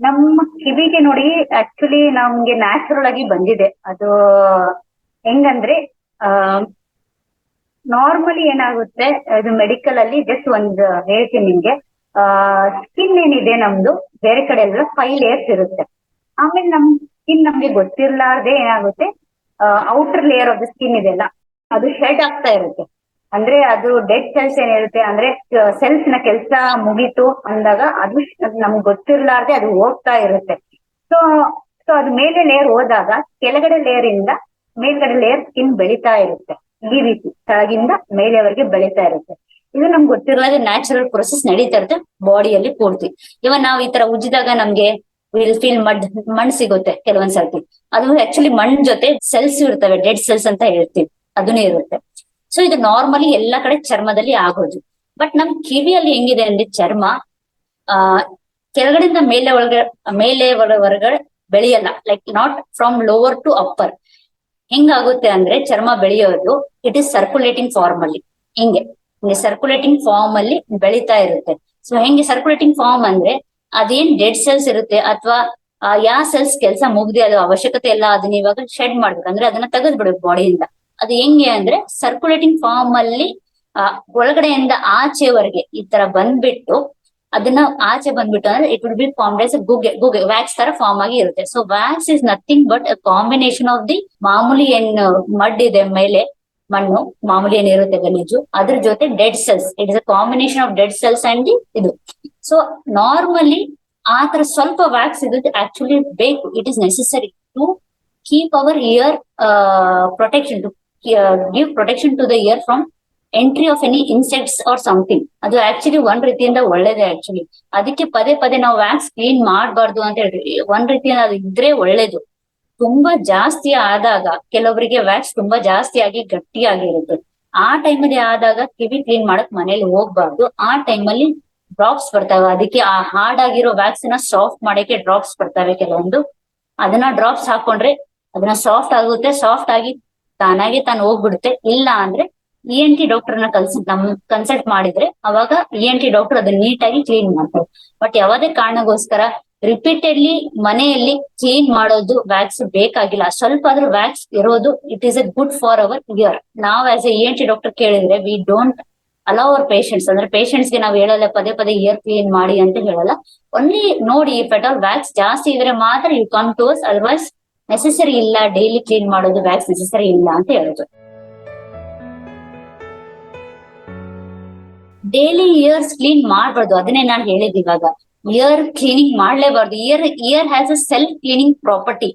ನಮ್ಮ ಕಿವಿಗೆ ನೋಡಿ ಆಕ್ಚುಲಿ ನಮ್ಗೆ ನ್ಯಾಚುರಲ್ ಆಗಿ ಬಂದಿದೆ. ಅದು ಹೆಂಗಂದ್ರೆ, ಆ ನಾರ್ಮಲಿ ಏನಾಗುತ್ತೆ ಅದು ಮೆಡಿಕಲ್ ಅಲ್ಲಿ ಜಸ್ಟ್ ಒಂದ್ ಹೇಳ್ತೀನಿ ನಿಮ್ಗೆ. ಆ ಸ್ಕಿನ್ ಏನಿದೆ ನಮ್ದು, ಬೇರೆ ಕಡೆ ಎಲ್ಲ ಫೈವ್ ಲೇಯರ್ಸ್ ಇರುತ್ತೆ. ಆಮೇಲೆ ನಮ್ ಸ್ಕಿನ್ ನಮ್ಗೆ ಗೊತ್ತಿರ್ಲಾರ್ದೆ ಏನಾಗುತ್ತೆ outer layer of the skin ಇದೆಲ್ಲ ಅದು ಶೆಡ್ ಆಗ್ತಾ ಇರುತ್ತೆ. ಅಂದ್ರೆ ಅದು ಡೆಡ್ ಸೆಲ್ಸ್ ಏನಿರುತ್ತೆ ಅಂದ್ರೆ ಸೆಲ್ಸ್ನ ಕೆಲಸ ಮುಗೀತು ಅಂದಾಗ ಅದು ನಮ್ಗೆ ಗೊತ್ತಿರ್ಲಾರ್ದೆ ಅದು ಹೋಗ್ತಾ ಇರುತ್ತೆ. ಸೊ ಸೊ ಅದು ಮೇಲೆ ಲೇಯರ್ ಹೋದಾಗ ಕೆಳಗಡೆ ಲೇಯರ್ ಇಂದ ಮೇಲ್ಗಡೆ ಲೇಯರ್ ಸ್ಕಿನ್ ಬೆಳಿತಾ ಇರುತ್ತೆ. ಈ ರೀತಿ ಕೆಳಗಿಂದ ಮೇಲೆವರೆಗೆ ಬೆಳಿತಾ ಇರುತ್ತೆ. ಇದು ನಮ್ಗೆ ಗೊತ್ತಿರಲಾಗ ನ್ಯಾಚುರಲ್ ಪ್ರೊಸೆಸ್ ನಡೀತಾ ಇರುತ್ತೆ ಬಾಡಿಯಲ್ಲಿ ಪೂರ್ತಿ. ಇವನ್ ನಾವು ಈ ತರ ಉಜ್ಜಿದಾಗ ನಮ್ಗೆ ವಿಲ್ ಫೀಲ್ ಮಡ್ ಮಣ್ ಸಿಗುತ್ತೆ ಕೆಲವೊಂದ್ಸರ್ತಿ. ಅದು ಆಕ್ಚುಲಿ ಮಣ್ ಜೊತೆ ಸೆಲ್ಸ್ ಇರ್ತವೆ ಡೆಡ್ ಸೆಲ್ಸ್ ಅಂತ ಹೇಳ್ತೀವಿ. ಅದನ್ನೇ ಇರುತ್ತೆ. ಸೊ ಇದು ನಾರ್ಮಲಿ ಎಲ್ಲಾ ಕಡೆ ಚರ್ಮದಲ್ಲಿ ಆಗೋದು. ಬಟ್ ನಮ್ ಕಿವಿಯಲ್ಲಿ ಹೆಂಗಿದೆ ಅಂದ್ರೆ ಚರ್ಮ, ಆ, ಕೆಳಗಡೆಯಿಂದ ಮೇಲೆ ಒಳಗಡೆ ಮೇಲೆ ಒಳಗಡೆ ಬೆಳೆಯಲ್ಲ. Like not from lower to upper ಹೆಂಗಾಗುತ್ತೆ ಅಂದ್ರೆ ಚರ್ಮ ಬೆಳೆಯೋದು ಇಟ್ ಇಸ್ ಸರ್ಕ್ಯುಲೇಟಿಂಗ್ ಫಾರ್ಮ್ ಅಲ್ಲಿ ಹಿಂಗೆ. ಹಿಂಗೆ ಸರ್ಕ್ಯುಲೇಟಿಂಗ್ ಫಾರ್ಮ್ ಅಲ್ಲಿ ಬೆಳೀತಾ ಇರುತ್ತೆ. ಸೊ ಹೆಂಗೆ ಸರ್ಕ್ಯುಲೇಟಿಂಗ್ ಫಾರ್ಮ್ ಅಂದ್ರೆ ಅದೇನ್ ಡೆಡ್ ಸೆಲ್ಸ್ ಇರುತ್ತೆ ಅಥವಾ ಯಾವ ಸೆಲ್ಸ್ ಕೆಲಸ ಮುಗ್ದಿ ಅದು ಅವಶ್ಯಕತೆ ಎಲ್ಲ ಅದನ್ನ ಇವಾಗ ಶೆಡ್ ಮಾಡ್ಬೇಕು. ಅಂದ್ರೆ ಅದನ್ನ ತೆಗೆದ್ಬಿಡ್ಬೇಕು ಬಾಡಿಯಿಂದ ಅದು ಹೆಂಗೆ ಅಂದ್ರೆ ಸರ್ಕ್ಯುಲೇಟಿಂಗ್ ಫಾರ್ಮ್ ಅಲ್ಲಿ ಒಳಗಡೆಯಿಂದ ಆಚೆವರೆಗೆ ಈ ತರ ಬಂದ್ಬಿಟ್ಟು ಅದನ್ನ ಆಚೆ ಬಂದ್ಬಿಟ್ಟು ಅಂದ್ರೆ it will be form as ಗುಗ್ಗೆ ಗುಗ್ಗೆ ವ್ಯಾಕ್ಸ್ ತರ ಫಾರ್ಮ್ ಆಗಿ ಇರುತ್ತೆ. So wax is nothing but combination of the ಮಾಮೂಲಿ ಏನ್ ಮಡ್ ಇದೆ ಮೇಲೆ, ಮಣ್ಣು, ಮಾಮೂಲಿ ಏನಿರುತ್ತೆ ಗಲೀಜು. ಅದ್ರ ಜೊತೆ dead cells it is a combination of dead cells and the ಇದು. ಸೊ ನಾರ್ಮಲಿ ಆ ತರ ಸ್ವಲ್ಪ ವ್ಯಾಕ್ಸ್ ಇದು ಆಕ್ಚುಲಿ ಬೇಕು it is necessary to keep our ear protection to give protection to the ear from entry of any insects or something ಅದು actually ಒಂದ್ ರೀತಿಯಿಂದ ಒಳ್ಳೇದೇ ಆಕ್ಚುಲಿ ಅದಕ್ಕೆ ಪದೇ ಪದೇ ನಾವು ವ್ಯಾಕ್ಸ್ ಕ್ಲೀನ್ ಮಾಡಬಾರ್ದು ಅಂತ ಹೇಳಿ ಒಂದ್ ರೀತಿಯಿಂದ ಅದು ಇದ್ರೆ ಒಳ್ಳೇದು. ತುಂಬಾ ಜಾಸ್ತಿ ಆದಾಗ ಕೆಲವರಿಗೆ ವ್ಯಾಕ್ಸ್ ತುಂಬಾ ಜಾಸ್ತಿ ಆಗಿ ಗಟ್ಟಿಯಾಗಿರುತ್ತೆ. ಆ ಟೈಮಲ್ಲಿ ಆದಾಗ ಕಿವಿ ಕ್ಲೀನ್ ಮಾಡಕ್ ಮನೇಲಿ ಹೋಗ್ಬಾರ್ದು. ಆ ಟೈಮಲ್ಲಿ ಡ್ರಾಪ್ಸ್ ಬರ್ತವೆ. ಅದಕ್ಕೆ ಆ ಹಾರ್ಡ್ ಆಗಿರೋ ವ್ಯಾಕ್ಸ್ನ ಸಾಫ್ಟ್ ಮಾಡಕ್ಕೆ ಡ್ರಾಪ್ಸ್ ಬರ್ತವೆ ಕೆಲವೊಂದು. ಅದನ್ನ ಡ್ರಾಪ್ಸ್ ಹಾಕೊಂಡ್ರೆ ಅದನ್ನ ಸಾಫ್ಟ್ ಆಗುತ್ತೆ. ಸಾಫ್ಟ್ ಆಗಿ ತಾನಾಗೆ ತಾನು ಹೋಗ್ಬಿಡುತ್ತೆ. ಇಲ್ಲ ಅಂದ್ರೆ ಇ ಎನ್ ಟಿ ಡಾಕ್ಟರ್ನ ಕಲ್ಸ್ ನಮ್ ಕನ್ಸಲ್ಟ್ ಮಾಡಿದ್ರೆ ಅವಾಗ ಇ ಎನ್ ಟಿ ಡಾಕ್ಟರ್ ಅದನ್ನ ನೀಟಾಗಿ ಕ್ಲೀನ್ ಮಾಡ್ತಾರೆ. ಬಟ್ ಯಾವುದೇ ಕಾರಣಗೋಸ್ಕರ ರಿಪೀಟೆಡ್ಲಿ ಮನೆಯಲ್ಲಿ ಕ್ಲೀನ್ ಮಾಡೋದು ವ್ಯಾಕ್ಸ್ ಬೇಕಾಗಿಲ್ಲ. ಸ್ವಲ್ಪ ಆದ್ರೂ ವ್ಯಾಕ್ಸ್ ಇರೋದು it is a good for our ear ನಾವ್ as E N T doctor ಕೇಳಿದ್ರೆ we don't allow our patients ಅಂದ್ರೆ ಪೇಷಂಟ್ಸ್ಗೆ ನಾವು ಹೇಳಲ್ಲ, ಪದೇ ಪದೇ ಇಯರ್ ಕ್ಲೀನ್ ಮಾಡಿ ಅಂತ ಹೇಳಲ್ಲ. ಒನ್ಲಿ ನೋಡಿ ಆಲ್ ವ್ಯಾಕ್ಸ್ ಜಾಸ್ತಿ ಇದ್ರೆ ಮಾತ್ರ you come to us otherwise necessary ಇಲ್ಲ ಡೈಲಿ ಕ್ಲೀನ್ ಮಾಡೋದು ವ್ಯಾಕ್ಸ್ ನೆಸೆಸರಿ ಇಲ್ಲ ಅಂತ ಹೇಳೋದು. ಡೈಲಿ ಇಯರ್ಸ್ ಕ್ಲೀನ್ ಮಾಡ್ಬಾರ್ದು, ಅದನ್ನೇ ನಾನು ಹೇಳಿದ್ ಇವಾಗ. Ear cleaning ಮಾಡ್ಲೇಬಾರ್ದು. Ear ear has a self cleaning property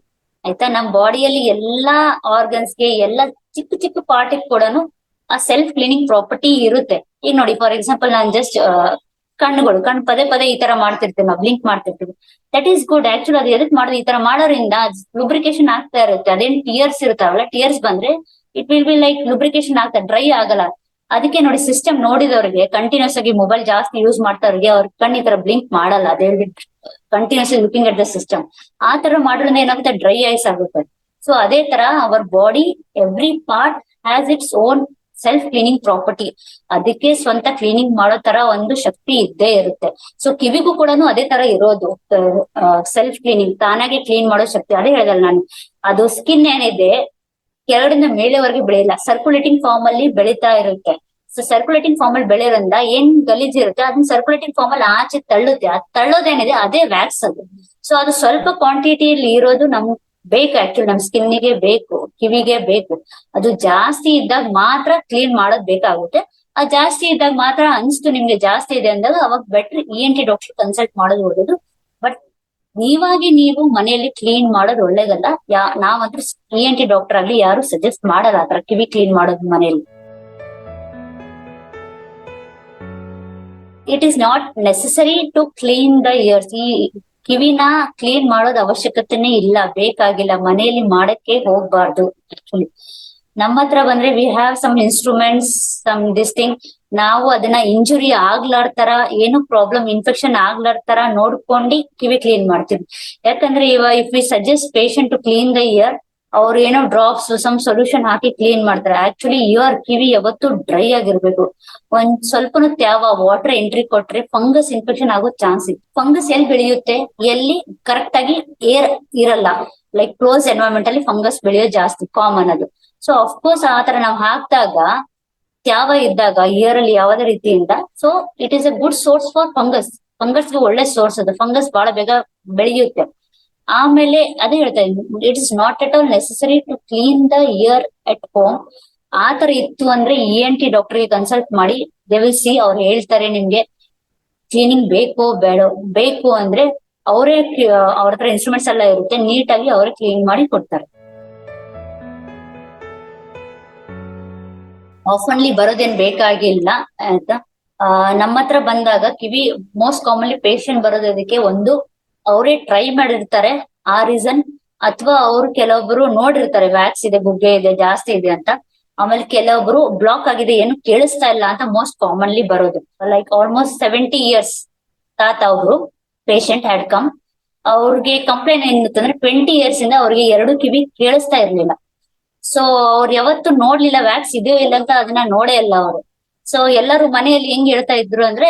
ಆಯ್ತಾ? ನಮ್ ಬಾಡಿಯಲ್ಲಿ ಎಲ್ಲಾ ಆರ್ಗನ್ಸ್ಗೆ ಎಲ್ಲ ಚಿಕ್ಕ ಚಿಕ್ಕ ಪಾರ್ಟಿಗೆ ಕೂಡ ಆ ಸೆಲ್ಫ್ ಕ್ಲೀನಿಂಗ್ ಪ್ರಾಪರ್ಟಿ ಇರುತ್ತೆ. ಈಗ ನೋಡಿ ಫಾರ್ ಎಕ್ಸಾಂಪಲ್ ನಾನು ಜಸ್ಟ್ ಕಣ್ಣುಗಳು ಕಣ್ ಪದೇ ಪದೇ ಈ ತರ ಮಾಡ್ತಿರ್ತೀವಿ ನಾವು ಬ್ಲಿಂಕ್ ಮಾಡ್ತಿರ್ತೀವಿ. ದಟ್ ಈಸ್ ಗುಡ್ ಆಕ್ಚುಲಿ ಅದು ಎದಕ್ ಮಾಡೋದು ಈ ತರ ಮಾಡೋದ್ರಿಂದ ಲುಬ್ರಿಕೇಶನ್ ಆಗ್ತಾ ಇರುತ್ತೆ, ಅದೇನ್ ಟಿಯರ್ಸ್ ಇರ್ತಾವಲ್ಲ ಟಿಯರ್ಸ್ ಬಂದ್ರೆ it will be like lubrication ಆಗ್ತಾ ಡ್ರೈ ಆಗಲ್ಲ. ಅದಕ್ಕೆ ನೋಡಿ ಸಿಸ್ಟಮ್ ನೋಡಿದವ್ರಿಗೆ ಕಂಟಿನ್ಯೂಸ್ ಆಗಿ ಮೊಬೈಲ್ ಜಾಸ್ತಿ ಯೂಸ್ ಮಾಡ್ತಾವ್ರಿಗೆ, ಅವ್ರ ಕಣ್ಣು ಈ ತರ ಬ್ಲಿಂಕ್ ಮಾಡಲ್ಲ, ಅದೇ continuous looking at the system ಆ ತರ ಮಾಡೋದ್ರಿಂದ ಏನಾಗುತ್ತೆ? ಡ್ರೈ ಐಸ್ ಆಗುತ್ತೆ. ಸೊ ಅದೇ ತರ our body every part has its own self cleaning property ಅದಕ್ಕೆ ಸ್ವಂತ ಕ್ಲೀನಿಂಗ್ ಮಾಡೋ ತರ ಒಂದು ಶಕ್ತಿ ಇದ್ದೇ ಇರುತ್ತೆ. ಸೊ ಕಿವಿಗೂ ಕೂಡ ಅದೇ ತರ ಇರೋದು. ಸೆಲ್ಫ್ ಕ್ಲೀನಿಂಗ್ ತಾನಾಗೆ ಕ್ಲೀನ್ ಮಾಡೋ ಶಕ್ತಿ. ಅದೇ ಹೇಳಿದಲ್ಲ ನಾನು. ಅದು ಸ್ಕಿನ್ ಏನಿದೆ ಕೆಳಗಡೆಯಿಂದ ಮೇಲೆವರೆಗೆ ಬೆಳೆಯಲ್ಲ. ಸರ್ಕ್ಯುಲೇಟಿಂಗ್ ಫಾರ್ಮ್ ಅಲ್ಲಿ ಬೆಳೀತಾ ಇರುತ್ತೆ. ಸೊ ಸರ್ಕ್ಯುಲೇಟಿಂಗ್ ಫಾರ್ಮ್ ಅಲ್ಲಿ ಬೆಳೆಯೋದ್ರಿಂದ ಏನ್ ಗಲೀಜ್ ಇರುತ್ತೆ, ಅದನ್ನ ಸರ್ಕ್ಯುಲೇಟಿಂಗ್ ಫಾರ್ಮ್ ಅಲ್ಲಿ ಆಚೆ ತಳ್ಳುತ್ತೆ. ಆ ತಳ್ಳೋದೇನಿದೆ, ಅದೇ ವ್ಯಾಕ್ಸ್ ಅದು. ಸೊ ಅದು ಸ್ವಲ್ಪ ಕ್ವಾಂಟಿಟಿಯಲ್ಲಿ ಇರೋದು ನಮ್ ಬೇಕು ಆಕ್ಚುಲಿ ನಮ್ ಸ್ಕಿನ್ನಿಗೆ ಬೇಕು. ಕಿವಿಗೆ ಬೇಕು. ಅದು ಜಾಸ್ತಿ ಇದ್ದಾಗ ಮಾತ್ರ ಕ್ಲೀನ್ ಮಾಡೋದ್ ಬೇಕಾಗುತ್ತೆ. ಆ ಜಾಸ್ತಿ ಇದ್ದಾಗ ಮಾತ್ರ ಅನಿಸ್ತು ನಿಮ್ಗೆ ಜಾಸ್ತಿ ಇದೆ ಅಂದಾಗ ಅವಾಗ better E N T doctor consult ಮಾಡೋದು ಒಳ್ಳೇದು. ಬಟ್ ನೀವಾಗಿ ನೀವು ಮನೆಯಲ್ಲಿ ಕ್ಲೀನ್ ಮಾಡೋದು ಒಳ್ಳೇದಲ್ಲ. ಯಾ, ನಾವಂತೂ ಇ ಎನ್ ಟಿ ಡಾಕ್ಟರ್ ಆಗ್ಲಿ ಯಾರು ಸಜೆಸ್ಟ್ ಮಾಡಲ್ಲ ಆತರ ಕಿವಿ ಕ್ಲೀನ್ ಮಾಡೋದು ಮನೆಯಲ್ಲಿ. It is not necessary to clean the ears ಈ ಕಿವಿನ ಕ್ಲೀನ್ ಮಾಡೋದ್ ಅವಶ್ಯಕತೆನೇ ಇಲ್ಲ. ಬೇಕಾಗಿಲ್ಲ. ಮನೆಯಲ್ಲಿ ಮಾಡಕ್ಕೆ ಹೋಗ್ಬಾರ್ದು ಆಕ್ಚುಲಿ ನಮ್ಮ ಹತ್ರ ಬಂದ್ರೆ we have some instruments some this thing ನಾವು ಅದನ್ನ ಇಂಜುರಿ ಆಗ್ಲಾರ್ತರ, ಏನು ಪ್ರಾಬ್ಲಮ್ ಇನ್ಫೆಕ್ಷನ್ ಆಗ್ಲಾರ್ತರ ನೋಡ್ಕೊಂಡು ಕಿವಿ ಕ್ಲೀನ್ ಮಾಡ್ತೀವಿ. ಯಾಕಂದ್ರೆ ಇವ if we suggest patient to clean the ear ಅವ್ರು ಏನೋ ಡ್ರಾಪ್ಸ್ ಸಮ್ ಸೊಲ್ಯೂಷನ್ ಹಾಕಿ ಕ್ಲೀನ್ ಮಾಡ್ತಾರೆ. ಆಕ್ಚುಲಿ ಯುವರ್ ಕಿವಿ ಯಾವತ್ತು ಡ್ರೈ ಆಗಿರ್ಬೇಕು. ಒಂದ್ ಸ್ವಲ್ಪನು ತ್ಯಾವ ವಾಟರ್ ಎಂಟ್ರಿ ಕೊಟ್ರೆ ಫಂಗಸ್ ಇನ್ಫೆಕ್ಷನ್ ಆಗೋ ಚಾನ್ಸ್ ಇದೆ ಫಂಗಸ್ ಎಲ್ಲಿ ಬೆಳೆಯುತ್ತೆ? ಎಲ್ಲಿ? ಕರೆಕ್ಟ್ ಆಗಿ ಏರ್ ಇರಲ್ಲ. ಲೈಕ್ ಕ್ಲೋಸ್ ಎನ್ವೈರ್ಮೆಂಟ್ ಅಲ್ಲಿ ಫಂಗಸ್ ಬೆಳೆಯೋ ಜಾಸ್ತಿ ಕಾಮನ್ ಅದು. ಸೊ ಅಫ್ಕೋರ್ಸ್ ಆ ತರ ನಾವು ಹಾಕಿದಾಗ, ತ್ಯಾವ ಇದ್ದಾಗ ಇಯರ್ ಅಲ್ಲಿ ಯಾವುದೇ ರೀತಿಯಿಂದ so it is a good source for fungus ಫಂಗಸ್ಗೆ ಒಳ್ಳೆ ಸೋರ್ಸ್ ಅದು. ಫಂಗಸ್ ಬಹಳ ಬೇಗ ಬೆಳೆಯುತ್ತೆ. ಆಮೇಲೆ ಅದೇ ಹೇಳ್ತಾ ಇದ್ದೀನಿ it is not at all necessary to clean the ear at home ಆ ತರ ಇತ್ತು ಅಂದ್ರೆ ಇ ಎನ್ ಟಿ ಡಾಕ್ಟರ್ಗೆ ಕನ್ಸಲ್ಟ್ ಮಾಡಿ ದೇ ಅವ್ರು ಹೇಳ್ತಾರೆ ನಿಮ್ಗೆ ಕ್ಲೀನಿಂಗ್ ಬೇಕು ಬೇಡ, ಬೇಕು ಅಂದ್ರೆ ಅವರೇ ಅವ್ರ ಹತ್ರ ಇನ್ಸ್ಟ್ರೂಮೆಂಟ್ಸ್ ಎಲ್ಲ ಇರುತ್ತೆ, ನೀಟಾಗಿ ಅವರೇ ಕ್ಲೀನ್ ಮಾಡಿ ಕೊಡ್ತಾರೆ. ಆಫನ್ಲಿ ಬರೋದೇನ್ ಬೇಕಾಗಿಲ್ಲ ಆಯ್ತಾ ನಮ್ಮ ಹತ್ರ ಬಂದಾಗ ಕಿವಿ ಮೋಸ್ಟ್ ಕಾಮನ್ಲಿ ಪೇಷಂಟ್ ಬರೋದಕ್ಕೆ ಒಂದು ಅವರೇ ಟ್ರೈ ಮಾಡಿರ್ತಾರೆ, ಆ ರೀಸನ್ ಅಥವಾ ಅವ್ರು ಕೆಲವೊಬ್ರು ನೋಡಿರ್ತಾರೆ ವ್ಯಾಕ್ಸ್ ಇದೆ, ಬುಗ್ಗೆ ಇದೆ, ಜಾಸ್ತಿ ಇದೆ ಅಂತ. ಆಮೇಲೆ ಕೆಲವೊಬ್ರು ಬ್ಲಾಕ್ ಆಗಿದೆ, ಏನು ಕೇಳಿಸ್ತಾ ಇಲ್ಲ ಅಂತ ಮೋಸ್ಟ್ ಕಾಮನ್ಲಿ ಬರೋದು. ಲೈಕ್ ಆಲ್ಮೋಸ್ಟ್ ಸೆವೆಂಟಿ ಇಯರ್ಸ್ ತಾತ ಅವರು ಪೇಷಂಟ್ ಹ್ಯಾಡ್ ಕಮ್ ಅವ್ರಿಗೆ ಕಂಪ್ಲೇಂಟ್ ಏನಿತ್ತಂದ್ರೆ ಟ್ವೆಂಟಿ ಇಯರ್ಸ್ ಇಂದ ಅವ್ರಿಗೆ ಎರಡು ಕಿವಿ ಕೇಳಿಸ್ತಾ ಇರ್ಲಿಲ್ಲ. ಸೊ ಅವ್ರು ಯಾವತ್ತು ನೋಡ್ಲಿಲ್ಲ ವ್ಯಾಕ್ಸ್ ಇದೆಯೋ ಇಲ್ಲ ಅಂತ ಅದನ್ನ ನೋಡೇ ಇಲ್ಲ ಅವರು. ಸೊ ಎಲ್ಲರೂ ಮನೆಯಲ್ಲಿ ಹೆಂಗ್ ಹೇಳ್ತಾ ಇದ್ರು ಅಂದ್ರೆ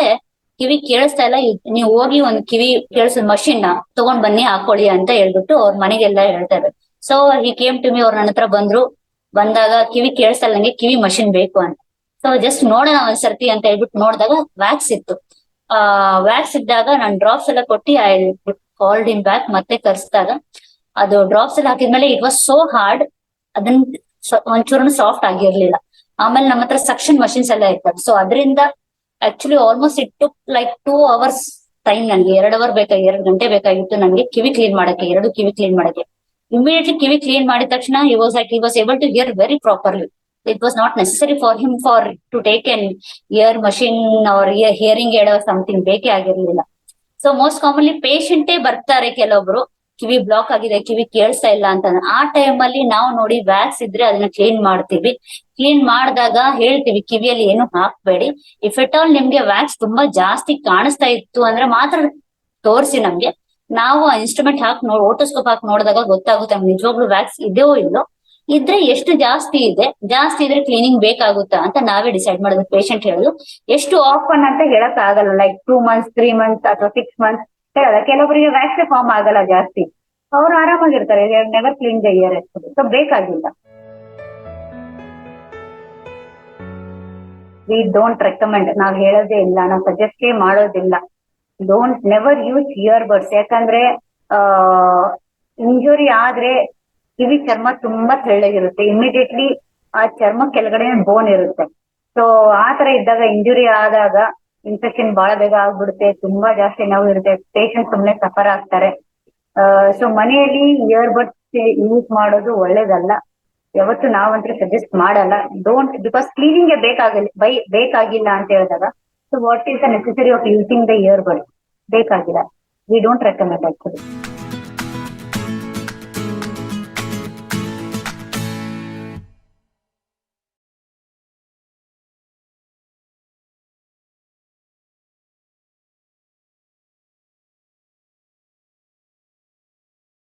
ಕಿವಿ ಕೇಳಿಸ್ತಾ ಇಲ್ಲ. ನೀವು ಹೋಗಿ ಒಂದ್ ಕಿವಿ ಕೇಳಿಸೋ ಮಷಿನ್ನ ತಗೊಂಡ್ ಬನ್ನಿ, ಹಾಕೊಳ್ಳಿ ಅಂತ ಹೇಳ್ಬಿಟ್ಟು ಅವ್ರ ಮನೆಗೆಲ್ಲ ಹೇಳ್ತಾ ಇದ್ರು ಸೊ ಈ ಕೇಮ್ ಟು ಮಿ ಅವ್ರ ನನ್ನ ಹತ್ರ ಬಂದ್ರು. ಬಂದಾಗ ಕಿವಿ ಕೇಳಿಸ್ತಾ ಕಿವಿ ಮಷಿನ್ ಬೇಕು ಅಂತ. ಸೊ ಜಸ್ಟ್ ನೋಡೋಣ ಒಂದ್ಸರ್ತಿ ಅಂತ ಹೇಳ್ಬಿಟ್ಟು ನೋಡಿದಾಗ ವ್ಯಾಕ್ಸ್ ಇತ್ತು. ಆ ವ್ಯಾಕ್ಸ್ ಇದ್ದಾಗ ನಾನ್ ಡ್ರಾಪ್ಸ್ ಎಲ್ಲ ಕೊಟ್ಟು ಐ ಕಾಲ್ಡ್ ಇನ್ ಬ್ಯಾಕ್ ಮತ್ತೆ ಕರ್ಸ್ದಾಗ. ಅದು ಡ್ರಾಪ್ಸ್ ಎಲ್ಲ ಹಾಕಿದ್ಮೇಲೆ ಇಟ್ ವಾಸ್ ಸೋ ಹಾರ್ಡ್ ಅದನ್ನ ಸ- ಒಂಚೂರು ಸಾಫ್ಟ್ ಆಗಿರ್ಲಿಲ್ಲ. ಆಮೇಲೆ ನಮ್ಮ ಹತ್ರ ಸಕ್ಷನ್ ಮಷಿನ್ಸ್ ಎಲ್ಲ ಇರ್ತವೆ. ಸೊ ಅದರಿಂದ actually almost it took like two hours time ನನಗೆ. ಎರಡು ಅವರ್ ಬೇಕಾಗಿ ಎರಡ್ ಗಂಟೆ ಬೇಕಾಗಿತ್ತು ನನಗೆ ಕಿವಿ ಕ್ಲೀನ್ ಮಾಡಕ್ಕೆ, ಎರಡು ಕಿವಿ ಕ್ಲೀನ್ ಮಾಡಕ್ಕೆ. ಇಮಿಡಿಯೇಟ್ಲಿ ಕಿವಿ ಕ್ಲೀನ್ ಮಾಡಿದ ತಕ್ಷಣ he was like he was able to hear very properly it was not necessary for him for to take an ear machine ಅವ್ರ ಹಿಯರಿಂಗ್ ಹೇಳೋ ಸಮಥಿಂಗ್ ಬೇಕೇ ಆಗಿರ್ಲಿಲ್ಲ. ಸೊ ಮೋಸ್ಟ್ ಕಾಮನ್ಲಿ ಪೇಷಂಟೇ ಬರ್ತಾರೆ ಕೆಲವೊಬ್ರು. ಕಿವಿ ಬ್ಲಾಕ್ ಆಗಿದೆ, ಕಿವಿ ಕೇಳಿಸ್ತಾ ಇಲ್ಲ ಅಂತ ಆ ಟೈಮ್ ಅಲ್ಲಿ ನಾವು ನೋಡಿ ವ್ಯಾಕ್ಸ್ ಇದ್ರೆ ಅದನ್ನ ಕ್ಲೀನ್ ಮಾಡ್ತೀವಿ. ಕ್ಲೀನ್ ಮಾಡಿದಾಗ ಹೇಳ್ತೀವಿ, ಕಿವಿಯಲ್ಲಿ ಏನು ಹಾಕ್ಬೇಡಿ. ಇಫ್ ಎಟ್ ಆಲ್ ನಿಮ್ಗೆ ವ್ಯಾಕ್ಸ್ ತುಂಬಾ ಜಾಸ್ತಿ ಕಾಣಿಸ್ತಾ ಇತ್ತು ಅಂದ್ರೆ ಮಾತ್ರ ತೋರಿಸಿ ನಮ್ಗೆ. ನಾವು ಇನ್ಸ್ಟ್ರೂಮೆಂಟ್ ಹಾಕಿ ನೋಡ್ ಓಟೋಸ್ಕೋಪ್ ಹಾಕಿ ನೋಡಿದಾಗ ಗೊತ್ತಾಗುತ್ತೆ ನಮ್ಗೆ ನಿಜವಾಗ್ಲೂ ವ್ಯಾಕ್ಸ್ ಇದೆಯೋ ಇಲ್ಲೋ ಇದ್ರೆ ಎಷ್ಟು ಜಾಸ್ತಿ ಇದೆ, ಜಾಸ್ತಿ ಇದ್ರೆ ಕ್ಲೀನಿಂಗ್ ಬೇಕಾಗುತ್ತಾ ಅಂತ ನಾವೇ ಡಿಸೈಡ್ ಮಾಡೋದು ಪೇಷಂಟ್ ಹೇಳುದು, ಎಷ್ಟು ಆಫನ್ ಅಂತ ಹೇಳಕ್ ಆಗಲ್ಲ like two months three months ಅಥವಾ ಸಿಕ್ಸ್ ಮಂತ್ಸ್ ಹೇಳಲ್ಲ ಕೆಲವರಿಗೆ ವ್ಯಾಕ್ಸ್ ಫಾರ್ಮ್ ಆಗಲ್ಲ ಜಾಸ್ತಿ. ಅವ್ರು ಆರಾಮಾಗಿರ್ತಾರೆ never clean the ear so ಬೇಕಾಗಿಲ್ಲ. ವಿ ಡೋಂಟ್ ರೆಕಮೆಂಡ್ ನಾವ್ ಹೇಳೋದೇ ಇಲ್ಲ, ನಾವು ಸಜೆಸ್ಟೇ ಮಾಡೋದಿಲ್ಲ. Don't never use ear buds ಯಾಕಂದ್ರೆ ಇಂಜುರಿ ಆದ್ರೆ ಕಿವಿ ಚರ್ಮ ತುಂಬಾ ತೆಳ್ಳಗಿರುತ್ತೆ. ಇಮಿಡಿಯೇಟ್ಲಿ ಆ ಚರ್ಮ ಕೆಳಗಡೆ ಬೋನ್ ಇರುತ್ತೆ. ಸೊ ಆ ತರ ಇದ್ದಾಗ ಇಂಜುರಿ ಆದಾಗ ಇನ್ಫೆಕ್ಷನ್ ಬಹಳ ಬೇಗ ಆಗ್ಬಿಡುತ್ತೆ, ತುಂಬಾ ಜಾಸ್ತಿ ನೋವು ಇರುತ್ತೆ. ಪೇಷಂಟ್ ಸುಮ್ನೆ ಸಫರ್ ಆಗ್ತಾರೆ. ಸೊ ಮನೆಯಲ್ಲಿ ಇಯರ್ ಬಡ್ಸ್ ಯೂಸ್ ಮಾಡೋದು ಒಳ್ಳೇದಲ್ಲ. ಯಾವತ್ತು ನಾವಂತೂ ಸಜೆಸ್ಟ್ ಮಾಡಲ್ಲ. ಡೋಂಟ್ ಬಿಕಾಸ್ ಕ್ಲೀನಿಂಗ್ ಬೇಕಾಗಿಲ್ಲ, ಬೈ, ಬೇಕಾಗಿಲ್ಲ ಅಂತ ಹೇಳಿದಾಗ so what is the necessary of using the ear bud ಬೇಕಾಗಿಲ್ಲ. We don't recommend actually